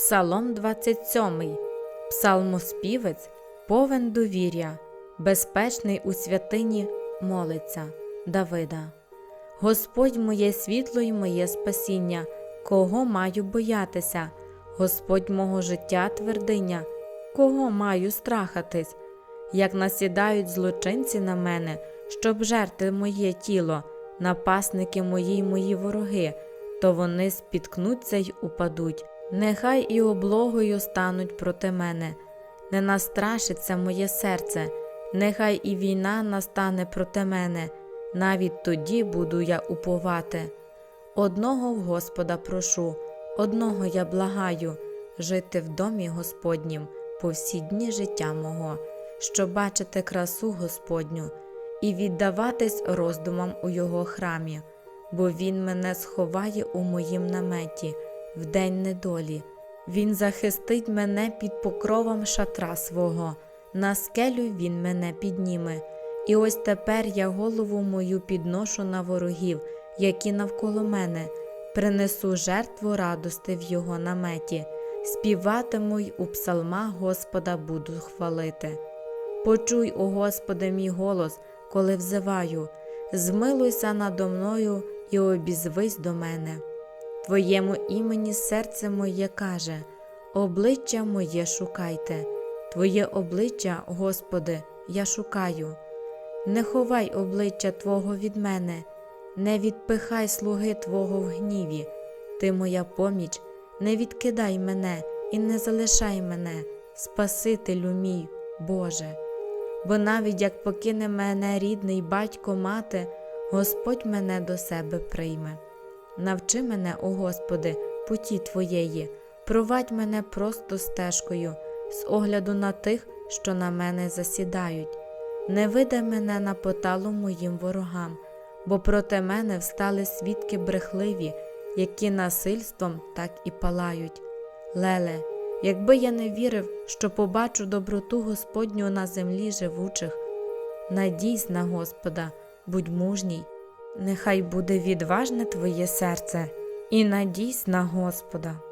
Псалом 27, Псалмоспівець, повен довір'я, безпечний у святині молиться Давида. Господь моє світло і моє спасіння, кого маю боятися, Господь мого життя твердиня, кого маю страхатись, як насідають злочинці на мене, щоб жерти моє тіло, напасники мої й мої вороги, то вони спіткнуться й упадуть. Нехай і облогою стануть проти мене, не настрашиться моє серце, нехай і війна настане проти мене, навіть тоді буду я уповати. Одного в Господа прошу, одного я благаю, жити в домі Господнім по всі дні життя мого, щоб бачити красу Господню і віддаватись роздумам у Його храмі, бо Він мене сховає у моїм наметі в день недолі. Він захистить мене під покровом шатра свого, на скелю він мене підніме. І ось тепер я голову мою підношу на ворогів, які навколо мене, принесу жертву радости в його наметі, співатиму й у псалмах Господа буду хвалити. Почуй, о Господи, мій голос, коли взиваю, змилуйся надо мною і обізвись до мене. Твоєму імені серце моє каже, обличчя моє шукайте, Твоє обличчя, Господи, я шукаю. Не ховай обличчя Твого від мене, не відпихай слуги Твого в гніві, Ти моя поміч, не відкидай мене і не залишай мене, Спасителю мій, Боже. Бо навіть як покине мене рідний батько мати, Господь мене до себе прийме. Навчи мене, о Господи, путі Твоєї, провадь мене просто стежкою, з огляду на тих, що на мене засідають. Не видай мене на поталу моїм ворогам, бо проти мене встали свідки брехливі, які насильством так і палають. Леле, якби я не вірив, що побачу доброту Господню на землі живучих, надійсь на Господа, будь мужній, нехай буде відважне твоє серце, і надійсь на Господа.